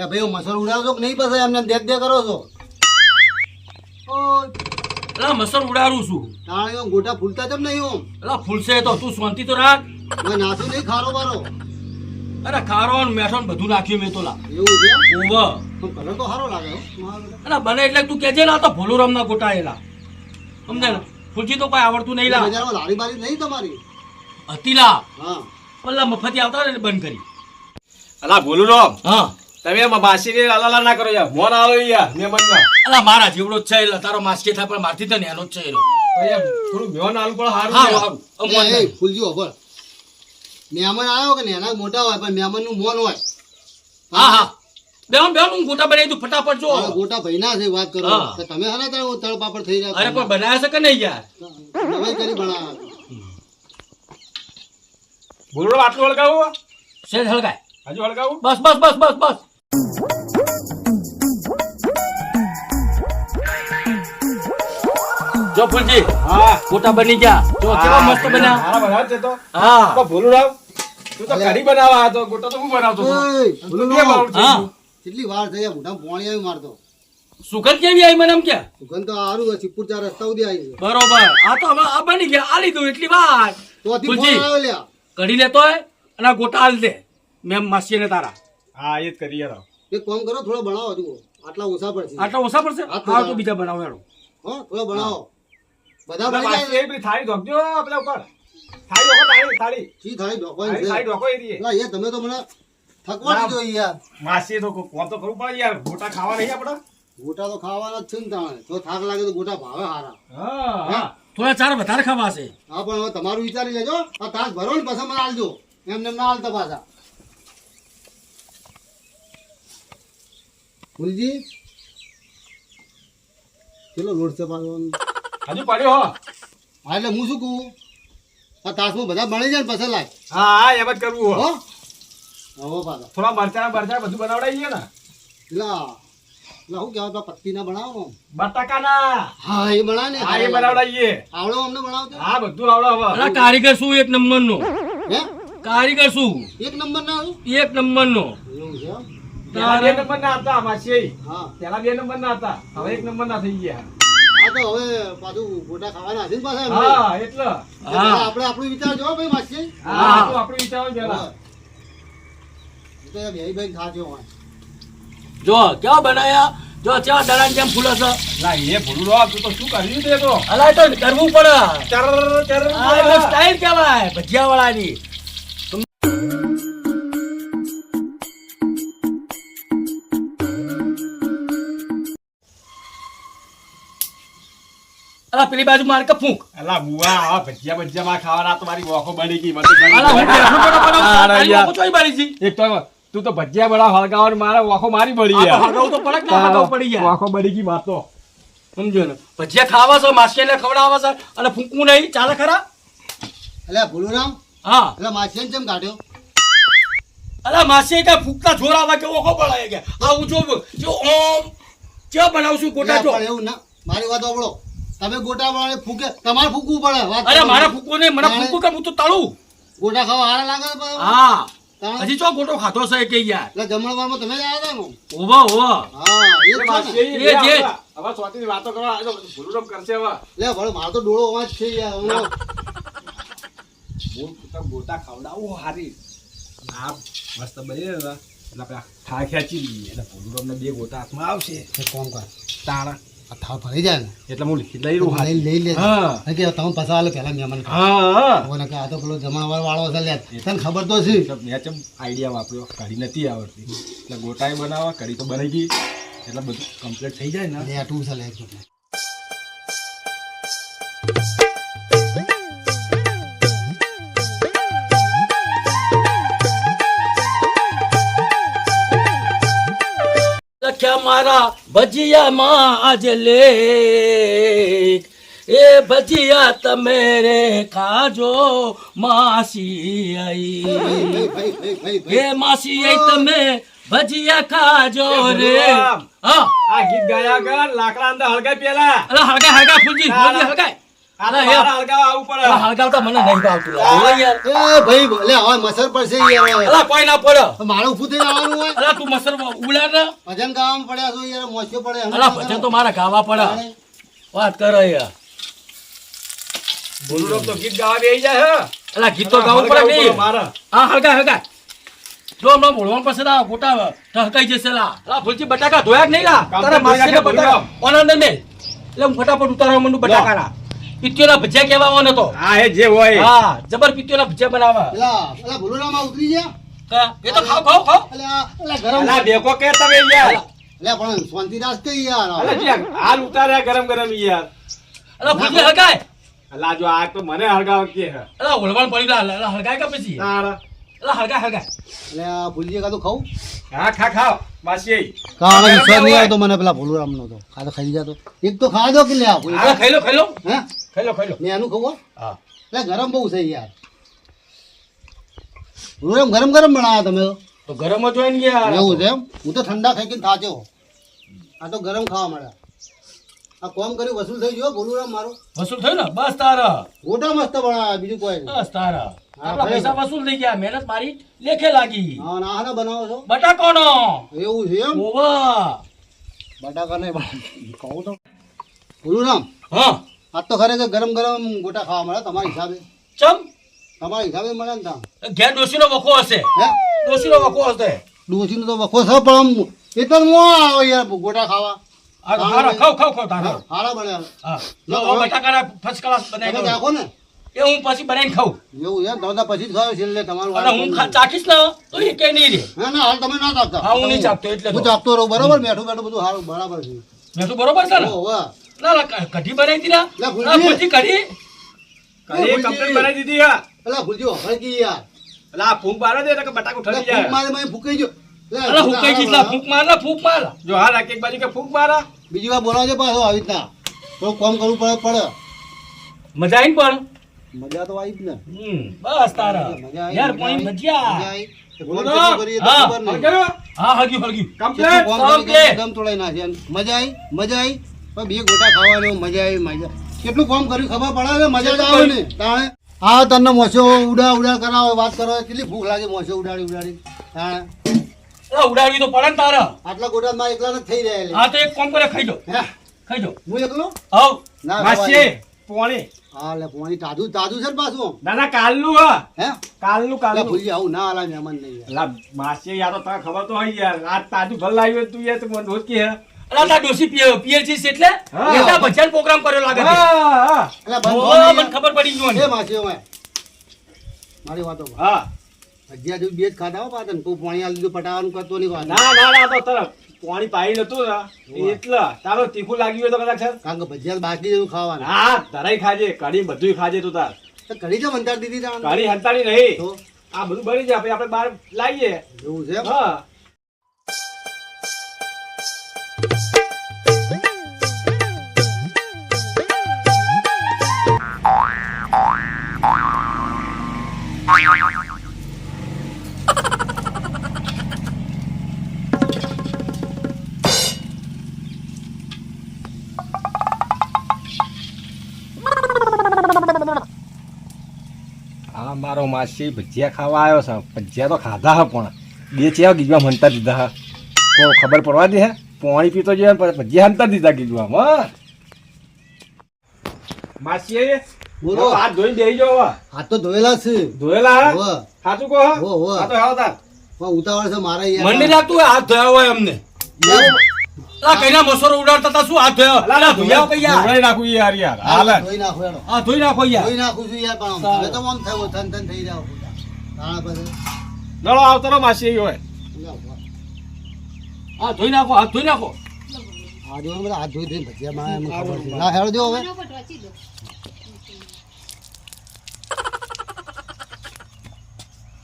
એટલે ભાઈ હું મસર ઉડાવશો કે નહીં પછી એમને દેખ દે કરો છો? અલા મસર ઉડાડું છું. તાણે એમ ગોટા ફૂલતા તેમ નહીં ઓમ અલા ફૂલશે તો તું શાંતિ તો રાખ. મેં નાસું નહીં ખારો બારો અરે ખારો ને મેઠો ને બધું નાખ્યું મેં તો લા. એવું છે ઓવ કલર તો સારો લાગે અરે અલા બને એટલે તું કેજે ના તો ભોલુરામ ના ગોટાયેલા સમજે ને? ફૂલજી તો કોઈ આવડતું નહીં લા. બજારમાં લારી બારી નહીં તમારી? હતી લા. હા. પલ્લા મફતી આવતા ને બંધ કરી. અલા ભૂલું રામ હા. તમે માસી ને અલાલા ના કરો યાર. મોન આવો યાર મેમન અલા મારા જેવડો જ છે એટલે તારો માસ્કે થાય પણ મારથી તો નેનો જ છે એનો. થોડું મેમન આલું પણ હારું. હારું એ, એ, ફૂલજી ઓબર મેમન આવ્યો કે નેના? મોટા હોય પણ મેમનનું મોન હોય. હા હા. બેમ બેહન હું ગોટા બનાવી દઉં ફટાફટ જો. ગોટા ભાઈના છે વાત કરો. હા. તો તમે હને તળ તળ પાપડ થઈ રહ્યા અરે પણ બનાયા છે કે નહીં યાર? નવાઈ કરી બના રામ આટલું હળગાવું. શેઠ હળગાય. હજુ હળગાવું? બસ બસ બસ બસ બસ. જો ફૂલજી હા. ગોટા બની ગયા જો કેવા મસ્ત બન્યા મારા બનાવ છે તો. હા. તો ભૂલું રામ તું તો કઢી બનાવા હતો ગોટા તો હું બનાવતો હતો? ભૂલું. હા. કેટલી વાર થઈ આ મોઢામાં પાણી આવી મારતો. સુગંધ કેવી આવી મને એમ કે? સુગંધ તો આરું છે ચીપુર ચાર રસ્તા સુધી આવી બરોબર. આ તો હવે આ બની ગયા આ લીધું એટલી વાર. તો ફૂલજી. કઢી લેતો અને આ ગોટા આલ દે મેમ માસીને તારા. હા એ જ કરીએ રામ એક કામ કરો થોડો બનાવો જુઓ. આટલા ઓછા પડશે. આટલા ઓછા પડશે? હા, તો બીજા બનાવો એનો હા થોડો બનાવો. બધા આપણા બની જાય એ થાળી ઢોકજો પેલા ઉપર. થાળી ઢોકો થાળી થાળી. ચી થાળી ઢોકવાની છે? થાળી ઢોકો એ રીએ. લા, એ તમે તો મને થકવા દીધો યાર. માસી તો કોમ તો કરવું પડે યાર. ગોટા ખાવા નહીં આપડા ગોટા તો ખાવાના જ છે ને તાણે. જો થાક લાગે તો ગોટા ભાવે હારા. હા હા? થોડા ચાર વધારે ખાવા છે હા પણ હવે તમારું વિચારી લેજો. આ તાસ ભરો ને પછી મને આલજો. એમને એમ ના આલતા પાછા. ફૂલજી? કેટલો લોડ છે પાછો? હજુ પડ્યો હો. હા એટલે હું શું કહું? આ તાસમાં બધા બની જાય ને પછી લાય. હા હા એમ જ કરવું હો. હો? હવે પાછા. થોડા મરચા મરચા બધું બનાવડાવીએ ને. લા લા હું કહેવાય પત્તી ના બનાવો. બટાકાના. હા એ બનાવે ને હા એ બનાવડાવીએ આવડો અમને બનાવતો હા બધું આવડે હવે. અલા કારીગર શું એક નંબર નો હે? કારીગર શું? એક નંબર ના એક નંબર નો એવું છે એમ? પેલા બે નંબર ના હતા માસી હા. પેલા બે નંબર ના હતા. હવે એક નંબર ના થઈ ગયા. આ તો હવે પાછું ગોટા ખાવાના હશે પાછા હા એટલે. એટલે આપણે આપણું વિચાર જો ભાઈ માસી. હા તો આપણે વિચારવું પેલા તો એ બેહી બેહી ખાજો હોય. જો કેવા બનાયા? જો કેવા દરાન જેમ ફૂલો છો? ના એ ભૂલું રો તું તો શું કર્યું તે તો? અલા તો કરવું પડે. ચર ચર આ સ્ટાઈલ કહેવાય ભજીયા વાળાની અલા પેલી બાજુ માર કે ફૂંક. અલા બુઆ આ ભજીયા ભજીયા માં ખાવાના તમારી મારી વોખો બની ગઈ મને અલા હું બનાવું? ચોઈ બારી છી? એક તો તું તો ભજીયા બડા હળગાવવાની મારા વોખો મારી પડી યાર. હળગાવ તો પડક ના હળગાવ પડી યાર વોખો બની ગઈ માર સમજો ને? ભજીયા ખાવા છે માસીને ખવડાવવા છો અને ફૂંકવું નહીં. ચાલે ખરા? એટલે ભોલુરામ હા. એટલે માસીને ચમ કાઢ્યો? અલા માસી કે ફૂંકતા જોર આવે કે ઓખો પડાય કે આ ઊંચો જો ઓમ ક્યાં બનાવશું ગોટા જો? એવું ના. મારી વાત સાંભળો. તમે ગોટા વાળાને ફૂકે તમારે ફૂકવું પડે અરે. મારે ફૂકવું નહીં મને ફૂકવું કે હું તો તળું. ગોટા ખાવા હારા લાગે હા. હજી ચો ગોટો ખાતો છે કે યાર? એટલે જમણવારમાં તમે જ આવ્યા હતા ને ઓવો ઓવા હા એ છે એ લે જે. હવે સ્વાતી સ્વાતિની વાતો કરવા આ તો ભૂલું રમ કરશે હવે. લે ભલે મારો તો ડોળો અવાજ છે યાર. હું તો ગોટા ખવડાવું હારી. ના મસ્ત બની ને એટલે આપણે ખા ખેંચી લઈએ. એટલે ભૂલું ને બે ગોટા હાથમાં આવશે. કામ કર. તારા આ ભરાઈ ભરી જાય ને એટલે હું લિખિત લઈ લઉં લઈ લઈ લે હા. કે તમે પાછા આલે પહેલા મહેમાન હા બોલે કે આ તો પેલો જમણવાર વાળો છે લે તને ખબર તો છે. મેં ચમ આઈડિયા વાપર્યો કઢી નથી આવડતી. એટલે ગોટાઈ બનાવવા કઢી તો બની ગઈ. એટલે બધું કમ્પ્લીટ થઈ જાય ને. લે આટલું છે લે એક ભજીયા માં આજ લે એ ભજીયા તમે રે ખાજો માસી આઈ. એ માસી આઈ તમે ભજીયા ખાજો રે. આ ગીત ગાયા કર લાકડા અંદર હળગાય પેલા. અલા હળગાય હળગાય ફૂલજી ફૂલજી હળગાય. મારા હળગાવા આવવું પડે. અલા, હળગાવતા મને નહીં ભાવતું. લા. બોલો યાર. એ ભાઈ લે હવે મસર પડશે યાર. અલા કોઈ ના પડે. મારે ઊભું થઈને આવવાનું હોય. અલા તું મસર ઉલાડ ભજન ગાવામાં પડ્યા છો યાર મોસ્યો પડે. અલા ભજન તો મારા ગાવા પડે. વાત કરે યાર. બોલું તો ગીત ગાવા બેસી જાય હે. અલા ગીત તો ગાવું પડે નહીં. મારે. હા હલકા હલકા જો હમણાં બોલવાનું ગોટા ઢહકાઈ જશે લા. અલા ભૂલથી બટાકા ધોયા જ નહીં લા? તારા માસીને બટાકા ઓનંદ મેલ. એટલે હું ફટાફટ ઉતારવા માંડું બટાકાના. પિત્યોના ભજીયા કહેવાનો હતો હા એ જે હોય. હા જબર પિત્યોના ભજીયા બનાવવા લા પેલા ભૂલુરામાં ઉતરી ગયા? કા? એ તો ખાવ ખાવ ખાવ અલ્યા ગરમ અલા દેખો કે તમે યાર? અલ્યા પણ શાંતિ રાખતે યાર. અલા હાલ ઉતાર્યા ગરમ ગરમ યાર. અલા ભૂલથી હગાય અલા જો આ તો મને હળગાવ કે હે. અલા ઓળવાણ પડી લા અલા હળગાય કે પછી? તારા. અલા હળગાય હળગાય અલ્યા ભૂલજી કાં ખાવું હા ખા ખાઓ. માસી. કાં વિશ્વાસ નહીં આવતો મને પેલા ભૂલુરામનો તો. કાં તો ખાઈ જતો. એક તો ખાવા દો કે લે આપું અલા ખાઈ લો ખાઈ લો. હે? ખાઈ લો ખાઈ લો. મેં આનું ખાવું હા? એટલે ગરમ બહુ છે યાર. ભૂલુરામ ગરમ ગરમ બનાવ્યા તમે તો. તો ગરમ જ હોય ને યાર. એવું છે એમ? હું તો ઠંડા ખાઈ કે થાચ્યો આ તો ગરમ ખાવા મળ્યા. આ કોમ કર્યું વસૂલ થઈ ગયો ભૂલુરામ મારો. વસૂલ થયું ને? બસ તારા. ગોટા મસ્ત બનાવ્યા બીજું કોઈ બસ તારા. હા, આપણા પૈસા વસૂલ થઈ ગયા. મહેનત મારી લેખે લાગી. હા ના બનાવો છો? બટાકોનો. એવું છે એમ? ઓવા. બટાકા નહીં કહું તો. ભૂલુરામ હા. આજ તો ખરેખર ગરમ ગરમ ગોટા ખાવા મળે તમારા હિસાબે. ચમ? તમારા હિસાબે મળે ને તામ ઘેર ડોશીનો વખો હશે. હે? ડોસીનો વખો હશે. ડોસીનો તો વખો છે પણ આમ એ તો નો આવે યાર ગોટા ખાવા. ખાવ ખાવ ખાવ તારા હારા બને હા. બટાકાના ફર્સ્ટ ક્લાસ બનાવી દઉં. ને. એ હું પછી બનાવીને ખાઉં. એવું એમ દાદા પછી જ ખાવ છેલ્લે તમારું અને હું ખા- ચાખીશ ને તો એ કે નહીં રે. ના ના હાલ તમે ના ચાખતા. હા, હું નહીં ચાખતો એટલે હું. ચાખતો રહું બરોબર? મેઠું બેઠું બધું સારું બરાબર છે. મેં બરોબર છે ને. ના ના કઢી બનાવી દીધી ને? લા, ભૂલજી. ના, ભૂલજી. કઢી કઢી કમ્પ્લીટ બનાવી દીધી યાર પેલા ભૂલજી હળગી યાર. અલા આ ફૂંક મારે દે એટલે બટાકું ઠરી જાય ફૂંક મારે મેં ફૂંકાઈ ગયો. અલા હું કઈ ગઈશ લા, ફૂંક માર ફૂંક માર. જો હા એક એક બાજુ કે ફૂંક મારા. બીજી વાર બોલાવજો પાછો આવી રીતના. થોડું કોમ કરવું પડે પડે. મજા આવી પણ? મજા તો આવી જ ને. બસ તારા. યાર ભજીયા મજા કેટલું કામ કર્યું ખબર પડે મજા જ આવે ને. તાણે. હા તને મોસો ઉડા ઉડા કરાવે વાત કરો. કેટલી ભૂખ લાગે મોસો ઉડાડી ઉડાડી. તાણે. ઉડાડવી તો પડે ને તારા. આટલા ગોટા માં એકલા ને થઈ રહ્યા હા તો એક કામ કરે ખાઈ દો ખાઈ દો હું એકલો? હવ. ના માસી. પોણી. હા લે પાણી તાજું તાજું છે ને પાછું ના ના કાલનું હા. હે? કાલનું કાલનું. ભૂલી આવું ના આલા મહેમાન નહીં. અલા માસી યાર તો તને ખબર તો હોય યાર. આ તાજું ભલ લાવ્યો તું યાર તું મને રોજ કે હે અલા તા ડોસી પીએ પીએ છે એટલે? હા. એટલા ભજન પ્રોગ્રામ કર્યો લાગે છે. હા હા. અલા બંધ મને ખબર પડી ગયો એ માસી ઓય. મારી વાતો હા. ભજીયા જેવું બે જ ખાધા હો પાછળ તું પાણી આ લીધું પટાવાનું કરતો નહીં વાત ના ના ના તો તરફ પાણી પાઈ નતું ને એટલે તારો તીખું લાગ્યું હોય તો કદાચ કારણ કે ભજીયા બાકી જેવું ખાવાના. હા ધરાઈ ખાજે કઢી બધું ખાજે તું તાર. કઢી કેમ અંતર દીધી તાણ? કઢી હંતાડી નહીં. તો? આ બધું બની જાય પછી આપણે બહાર લાવીએ. એવું છે? હા. મારો માસી ભજીયા ખાવા આવ્યો છે. ભજીયા તો ખાધા હે પણ. બે ચેવા ગીજવા મનતા દીધા હે. કોઈ ખબર પડવા દે હે? પાણી પીતો જોઈએ ભજીયા હંતા દીધા ગીજવા હા. માસી બોલો. હાથ ધોઈને બેસી જાઓ હાથ તો ધોયેલા છે. ધોયેલા હે? સાચું કહો? હો, હો. હા તો હાવ તાર. પણ ઉતાવળ છે મારે. મને નહીં હાથ ધોયા હોય અમને. અલા કઈના મસોરો ઉડાડતા તા શું હાથ ધોયો? અલા ધોયા કઈ યાર? ધોઈ નાખું યાર યાર હા, ધોઈ નાખો એનો હા ધોઈ નાખો યાર. ધોઈ નાખું છું યાર પણ હવે તો આમ થયો થન થન થઈ જાવ. તાણા પછી નળો આવતો રહો માસી હોય. હા ધોઈ નાખો હાથ ધોઈ નાખો. આ જો બધા હાથ ધોઈ ધોઈને ભજીયા માં એમ ખબર છે. ના હેળો જો હવે.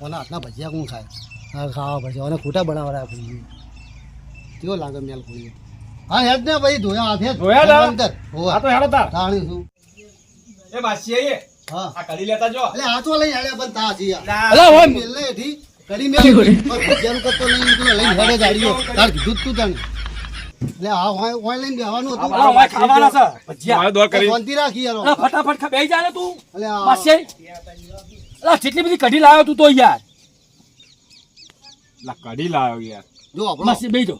ઓના હાથના ભજીયા કોણ ખાય? ખાવા ભજીયા ઓને ખોટા બનાવવા રાખું કેવો લાગે મેલ ભૂલી હા હેડ ને ભાઈ ધોયા હાથે ધોયા લા અંદર. આ તો હેડો તાર. તાણી છું. એ બાસી આઈએ. હા. આ કડી લેતા જો. એટલે આ તો લઈ હેડ્યા પણ તા જી યાર અલા હોય. મેલ એથી. કરી મેલ ભજીયાનું કરતો નહીં તું લઈને હેડે ગાડીઓ તાર કીધું તું તાણે એટલે આ હોય- હોય લઈને બેહવાનું હતું. અલા, ઓય ખાવાના છે. ભજીયા. મારે દોર કરી. શાંતિ રાખી યાર. ફટાફટ ખા બેહી જા તું. એટલે બાસી અલા જેટલી બધી કઢી લાવ્યો તું તો યાર. લા કઢી લાવ્યો યાર. જો આપણો માસી બેહી જો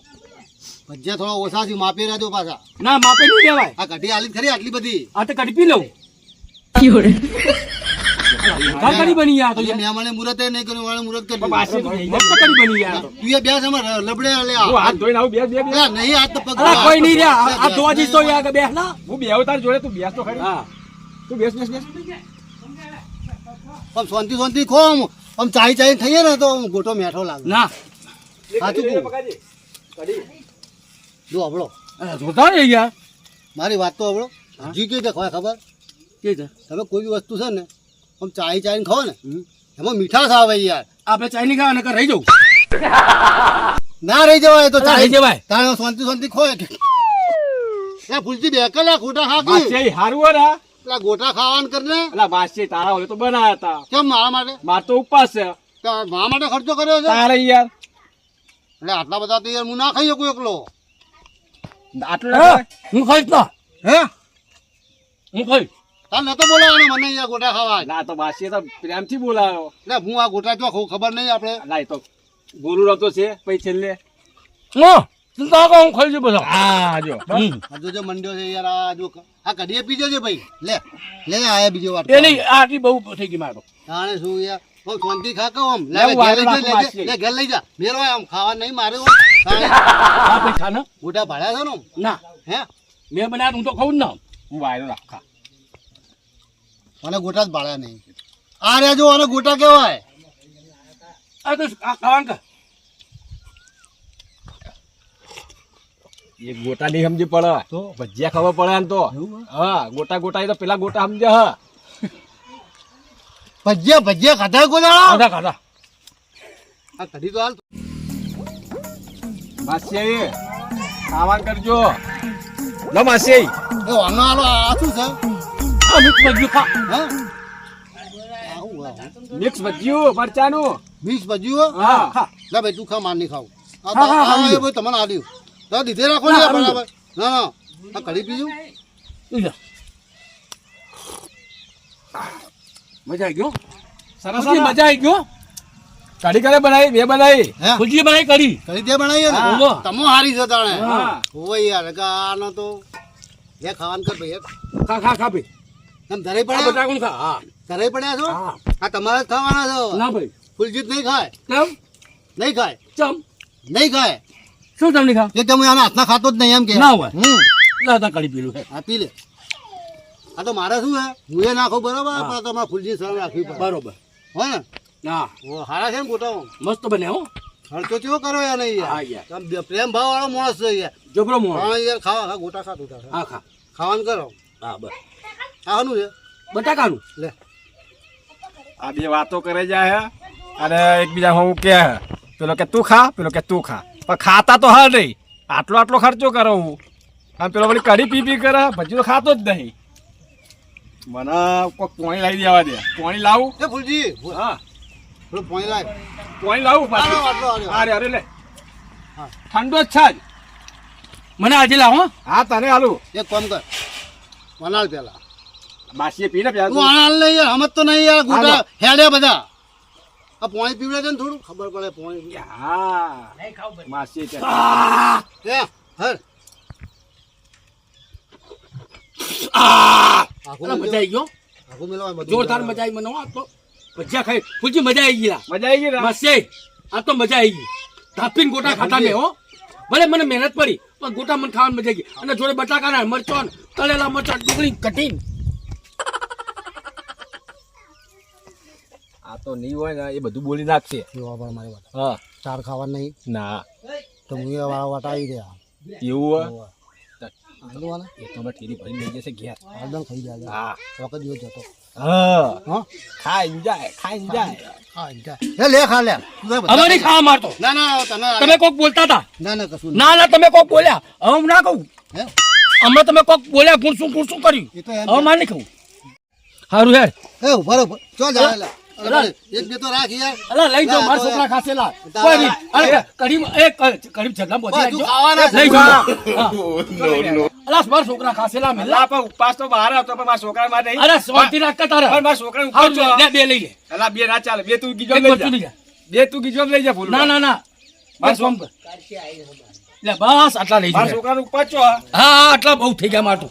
ભજીયા થોડા ઓછા છે માપી રહેજો પાછા. ના માપે નહીં દેવાય આ કઢી આલી ખરી આટલી બધી? આ તો કઢી પી લઉં. ઘર કઢી બની યાર તો હજી મુરત મહેમાને નહીં કર્યું વાળે મુરત કરી પાછી તો મસ્ત કઢી બની યાર તું. એ બેસ છે લબડે લે આ. હાથ ધોઈને આવ બે બે બે. નહીં હાથ તો પગ કોઈ નહીં રે આ- ધોવા જી તો યાર બેહ ના હું બે તાર જોડે તું બેસ તો ખરી. હા. તું બેસ બેસ બેસ. આમ શાંતિ શાંતિ ખોમ આમ. ચાઈ ચાઈ થઈએ ને તો ગોટો મેઠો લાગે. ના. સાચું કહું. જો હબળો જોતા નહીં ગયા મારી વાત તો હબળો હજી કઈ ખવાય ખબર? કે છે? તમે કોઈ બી વસ્તુ છે ને આમ ચાઈ ચાઈને ખાવ ને એમાં મીઠાશ આવે યાર. આપણે ચાઈ નહીં ખાવા નકર રહી જવું. ના રહી જવાય તો રહી જવાય. તારે શાંતિ શાંતિ ખો એ ફૂલજી બે કલા ગોટા ખાકી છે હારું ને પેલા ગોટા ખાવાનું કરીને. અલા માસી તારા હોય તો બનાયા હતા. કેમ મારા માટે? માર તો ઉપવાસ છે. તો મારા માટે ખર્ચો કર્યો છે? તારે યાર. એટલે આટલા બધા તો યાર હું ના ખાઈ શકું એકલો. આટલું હું? ખાઈશ ના હે? હું ખાઈશ. તાર નતો બોલાવાનો મને અહીંયા ગોટા ખાવા. ના તો માસી તો પ્રેમથી બોલાયો. એટલે હું આ ગોટા જો ખબર નહીં આપણે. ના તો ગુરુ રતો છે પછી છેલ્લે. હા તું તો હું ખાઈ જઉં બધા હા જો. હમ. આ જો જે મંડ્યો છે યાર આ જો. આ કઢીએ પી જજે ભાઈ. લે લે આયા બીજો વાત આટલી બહુ થઈ ગઈ મારો તાણે શું યાર. હું શાંતિ ખા કહું આમ લે ઘેર લઈ જા, લે, ઘેર લઈ જા. મેરો આમ ખાવા નહીં મારે ભાઈ ખા ને ગોટા ભાડ્યા છે ને ના. હે? મેં બનાવ્યા હું તો ખાઉં જ હું વાયરો રાખા. મને ગોટા જ ભાડ્યા નહીં. આ રે જો આને ગોટા કહેવાય. આ તો ખાવાનું ખા એ ગોટા નહીં સમજી પડે. તો? ભજીયા ખબર પડે ને તો. હા ગોટા ગોટા એ તો પેલા ગોટા સમજે હા. ભજીયા ભજીયા ખાધા ગોટા ખાધા ખાધા. આ કઢી તો હાલ. માસી સામાન કરજો. લો માસી એ વાંગા આલો આ શું છે? આ મિક્સ ભજીયું ખા. હે. મિક્સ ભજીયું મરચાનું. મિક્સ ભજીયું હો? ખા. લા ભાઈ તું ખા માર નહીં ખાવ. આ હા, આ એ ભાઈ તમને આલ્યું તો દીધે રાખો ને બરાબર. ના ના. આ કઢી પીજો ઈ જા. મજા આવી ગયો? સરસ મજા આવી ગયો? કઢી કરે બનાવી બે બનાવી. હે? બનાવી કરી કઢી તે બનાવીએ ને? હા. તમો હારી છે તાણે. ઓય યાર કે તો. લે ખાવાનું કર ભાઈ ખા ખા ખા ભાઈ. એમ ધરે આ પડ્યા બટાકું ખા હા. ધરે પડ્યા છો? આ તમારે ખાવાના છો? ના ભાઈ. ફૂલજીત નહીં ખાય? કેમ? નહીં ખાય? ચમ. નહીં ખાય? શું તમને ખા? એ તમે આના હાથના ખાતો જ નહીં એમ કે. ના હોય. હમ. લાતા કરી પીલું છે આ પી લે. આ તો મારે શું હે? હું એ નાખો બરાબર? પણ તમારે ફૂલજી સર રાખવી પડે. બરોબર. હો ને? હા. ઓ હારા છે ને ગોટા મસ્ત બને હો. ખર્ચો ચેવો કરો યાર નહીં હા યાર. પ્રેમ ભાવ વાળો માણસ છે યાર. જબરો મોણ હા યાર ખાવા ખા ગોટા ખા ગોટા હા ખા. ખાવાનું કરો. હા બસ. આનું છે? બટાકાનું? લે. આ બે વાતો કરે જાય હે અને એકબીજા હું કે પેલો કે તું ખા પેલો કે તું ખા. પણ ખાતા તો હા નહીં. આટલો આટલો ખર્ચો કરો હું. અને પેલો વળી કઢી પી પી કરે ભજી તો ખાતો જ નહીં. મને કોઈ પોણી લાવી દેવા દે. પોણી લાવું? એ ફૂલજી હા. થોડું પોણી લાવ પોણી લાવું? પાછું. અરે અરે લે. હા. ઠંડો જ છે જ મને આજે લાવો હો. હા તને હાલું. એક કામ કર. વનાળ પેલા. બાસીએ પીને પ્યા તું આનાલ નહીં યાર હમત તો નહીં યાર ગોટા હેડે બધા. આ પોણી પીવડે છે ને થોડું? ખબર પડે પોણી. હા. માસી કે હે હર. આહ! મજા આવી ગયો આખું મેલો બધું જોરદાર મજા આવી મને આ તો ભજીયા ખાઈ ફૂલજી મજા આવી ગઈ મજા આવી ગઈ મસ્ત છે. આ તો મજા આવી ગઈ. ધાપીને ગોટા ખાતા મેં હો. ભલે મને મહેનત પડી પણ ગોટા મને ખાવાની મજા આવી ગઈ. અને જોડે બટાકાના મરચાં તળેલા મરચાં ડુંગળી કટીન આ તો નહીં હોય ને એ બધું બોલી નાખશે. જોવા મારી વાત. હા. ચાર ખાવા નહીં? ના. તો હું એ વાળા વાટા આવી ગયા. એવું હોય. વાળા એ તો અમે ભરી લઈ જશે ઘેર. આલદમ ખાઈ જાય. હા. વખત દિવસ જતો હા. હા? ખાઈ જાય ખાઈ જાય. લે લે ખા લે. તું તો બધા- હવે નહીં ખાવા મારતો ના ના તને તમે કોક બોલતા હતા. ના ના કશું ના ના તમે કોક બોલ્યા. હવે હું ના કહું? હે? હમણાં તમે કોક બોલ્યા પૂછશું પૂછશું કર્યું. એ તો હવે માર નહીં કહું સારું હેડ. એ ઊભા ચો જા લે અરે એક બે તો રાખ યાર. અલા લઈ જાઓ મારા છોકરા કોઈ નહીં. અરે કઢી એ કઢી જગા બોધી બધું ખાવાના લઈ છોકરા. અલા મારા છોકરા ખાશે મેલા પણ ઉપવાસ તો બહાર હતો પણ મારા છોકરા માટે નહીં. અરે શાંતિ રાખ કે તારે. પણ મારા છોકરાને હા, ઉપવાસ લે બે લઈ લે. અલા, બે ના ચાલે. બે તું ગીજો લઈ જા. બે તું ગીજો લઈ જા ફૂલ ના ના ના. બસ બસ ફોન કર લે બસ આટલા લઈ મારા છોકરા ઉપવાસ છો હા હા આટલા બહુ થઈ ગયા માટું